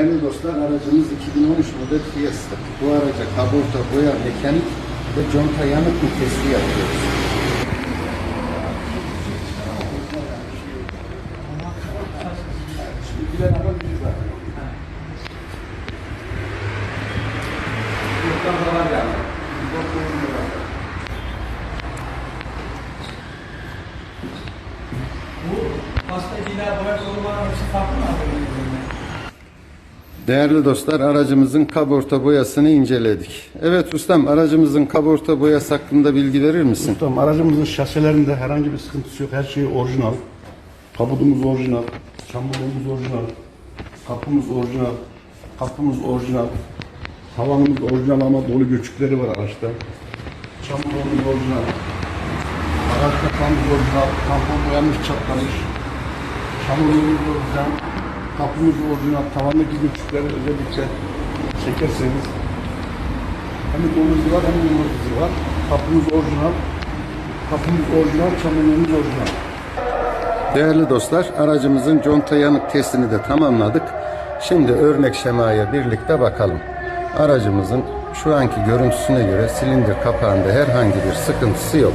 Değerli dostlar aracımız 2013 model Fiesta. Bu araca kaborta, boya, mekanik ve conta yanık bir testi yapıyoruz. Bu pasta ila boya korumaların hepsi farklı mı? Değerli dostlar aracımızın kaborta boyasını inceledik. Evet ustam aracımızın kaborta boyası hakkında bilgi verir misin? Ustam aracımızın şasilerinde herhangi bir sıkıntısı yok. Her şey orijinal. Kabuğumuz orijinal. Çamurluğumuz orijinal. Kapımız orijinal. Kapımız orijinal. Havanımız orijinal ama dolu göçükleri var araçta. Çamurluğumuz orijinal. Araç kapağımız orijinal. Tampon boyanmış çatlamış. Çamurluğumuz orijinal. Kapımız orijinal. Tavandaki göçükleri özellikle çekerseniz hem dolu izi var hem izi var. Kapımız orijinal. Kapımız orijinal, çamurluğumuz orijinal. Değerli dostlar aracımızın conta yanık testini de tamamladık. Şimdi örnek şemaya birlikte bakalım. Aracımızın şu anki görüntüsüne göre silindir kapağında herhangi bir sıkıntısı yok.